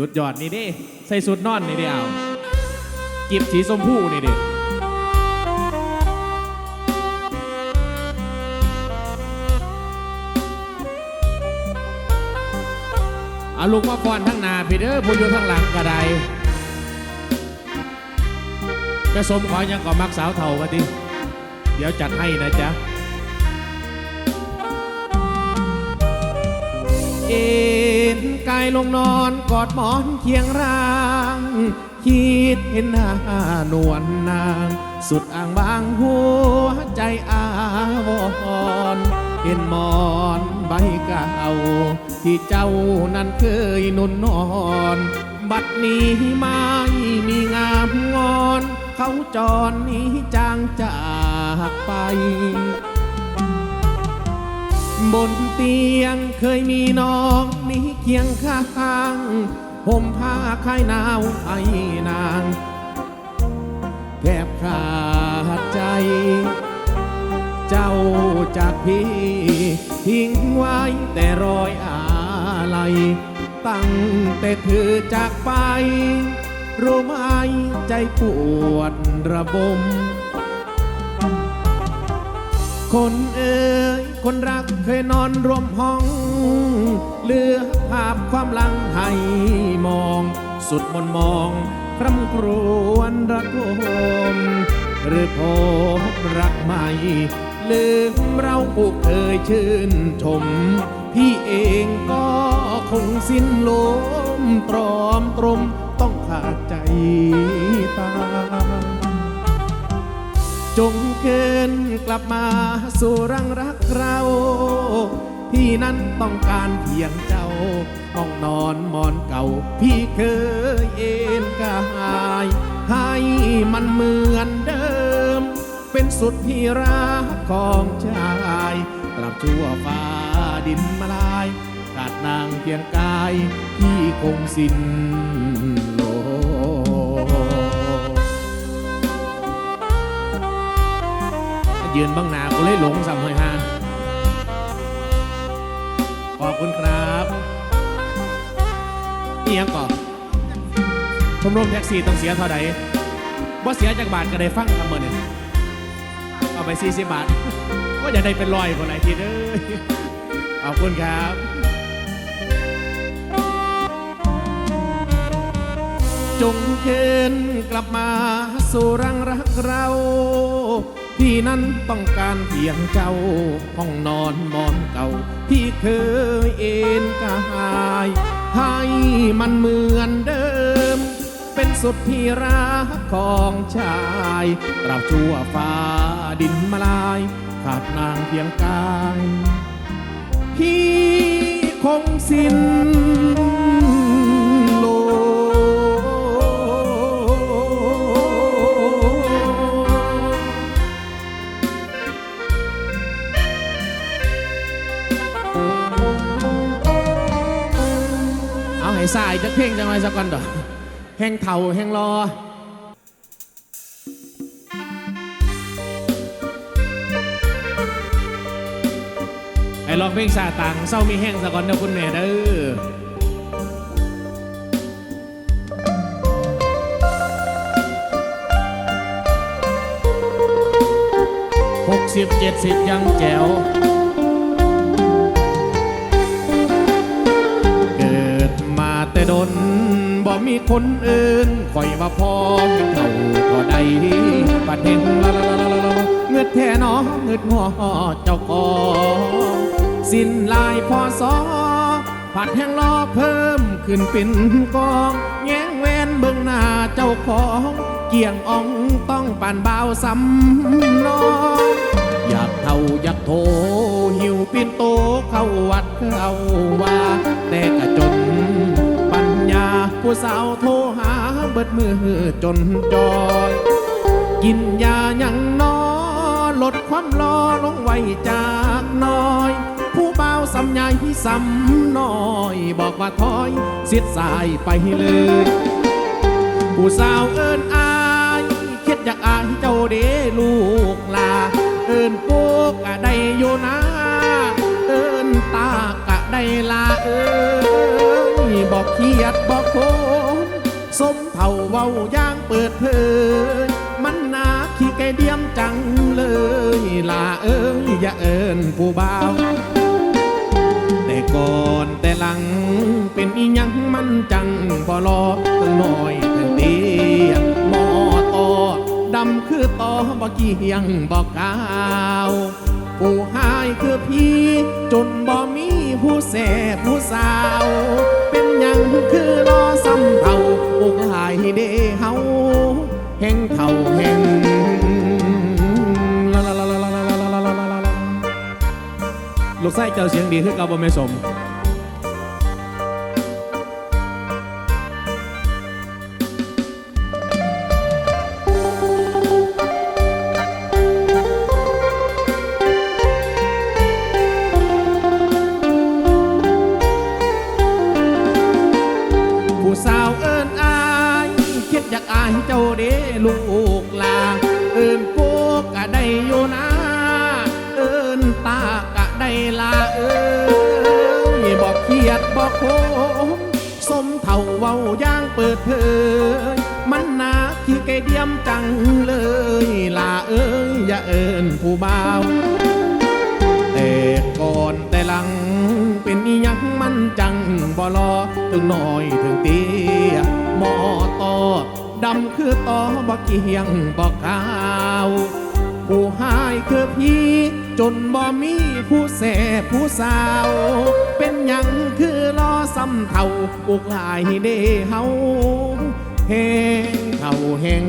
สุดยอดนี่ดิใส่สุดนอนนี่ดิเอากิบสีสมผู้นี่ดิเอาลูกมาก่อนทั้งหนาพี่เด้อผู้อยู่ทั้งหลังก็ได้กระสมขอยังก่อมักสาวเท่ามาดิเดี๋ยวจัดให้นะจ๊ะเอ นกายลงนอนกอดหมอนเคียงร่างคิดเห็นหน้านวลนาง สุดอ่างบางหัวใจอาวรณ์เห็นหมอนใบเก่า ที่เจ้านั้นเคยนุ่นนอน บัดนี้ไม่มีงามงอน เขาจรนี้จางจากไป บนเตียงเคยมีน้องนี่เคียงข้างห่มผ้าคลายหนาวให้นางแทบขาดใจ เจ้าจากพี่ ทิ้งไว้แต่รอยอาลัยตั้งแต่เธอจากไป รู้ไหมใจปวดระบม คนเอ่ยคนรักเคยนอนรวมห้อง เลือภาพความหลังให้มอง สุดมนมองคร่ำครวญระทมหรือพบรักใหม่ลืมเราผู้เคยชื่นชม พี่เองก็คงสิ้นลมตรอมตรมต้องขาดใจตาย จงเกินกลับมาสู่รังรักเราพี่นั้นต้องการเพียงเจ้า ห้องนอนหมอนเก่า พี่เคยเอ็นกายให้มันเหมือนเดิม เป็นสุดที่รักของชายตราบชั่วฟ้าดินมาลายขาดนางเพียงกาย พี่คงสิ้น ยืนบ้างหนากูเลยหลงสัมหอยฮานขอบคุณครับนี่ยังก่อนชมรมแท็กซี่ต้องเสียเท่าไหร่ว่าเสียจากบาทก็ได้ฟังคำเมื่อนี่เอาไปสี่สิบบาทว่าจะได้เป็นร้อยคนไหนทีเด้อขอบคุณครับจงเคินกลับมาสู่รังรักเรา พี่นั้นต้องการเพียงเจ้า ห้องนอนมอนเก่าพี่เคยเอ็นกายให้มันเหมือนเดิม เป็นสุดที่รักของชายตราบชั่วฟ้าดินมาลาย ขาดนางเพียงกาย พี่คงสิ้น สายจะเพ่งจังไงสักก่อนดอกแห้งเท่าแห้งรอไอ้ลองเพลงซาตังเศร้ามีแห้งสักก่อนเด้อคุณแม่เด้อหกสิบเจ็ดสิบยังแจ๋ว ดนบ่มีคนอื่นคอยว่าพอเท่าก็ได้ปัดเห็นละละละละละเงือดแท่หนอเงือดงอเจ้าของสิ้นลายพอสอผัดแห้งรอเพิ่มขึ้นเป็นกองแง้งแวนเบิ่งหน้าเจ้าของ เกี่ยงอ่องต้องปั่นเบาซ้ำน้องอยากเท่าอยากโทหิวปินโตเข้าวัดเข้าว่าแต่กะจน ผู้สาวโทรหาเบิดมือจนจอยกินยาอยังน้อลดความรอลงไว้จากน้อย ผู้เบาสำใหญ่สำน้อย บอกว่าถอยเสียสายไปเลย ผู้สาวเอินอายคิดอยากอายเจ้าเดลูกลา เอินปูกะได้อยู่นะเอินตากะได้ลาเอินบอกเครียด สมเท่าเว้าย่างเปิดเผยมันนาขี้ไก่เดียมจังเลยลาเอ้ยอย่าเอินผู้บ่าวแต่ก่อนแต่หลังเป็นอีหยังมันจังบ่รอตั้งน้อยตั้งเตียหมอต่อดำคือต่อบ่กี่ยงบ่กาวผู้หายคือพี่จนบ่มีผู้แสบผู้สาว เดเฮาเฮงเท่าเฮงลาลาลาลาลาลาลาลาลาลูกไส้เจ้าเสียงดีคือเกาบ่แม่สมากอายเจ้าเด้ลูกลาเอิญพวกกะได้อยู่นะเอิญตากะได้ลาเอ้ยบอกเครียดบอกโคมสมเท่าเว้าย่างเปิดเผยมันนาขี้ไก่เดียมจังเลยลาเอ้ยอย่าเอิญผู้บ่าวแต่ก่อนแต่หลังเป็นอียังมันจังบ่รอถึงน้อยถึงเตี้ยหมอตอ ดำคือตอบ่เกียงบ่ขาว ผู้หายคือพี่ จนบ่มีผู้แสผู้สาว เป็นหยังคือรอซ้ำเท่าอุกหลายเดเฮาเฮงเท่าเฮง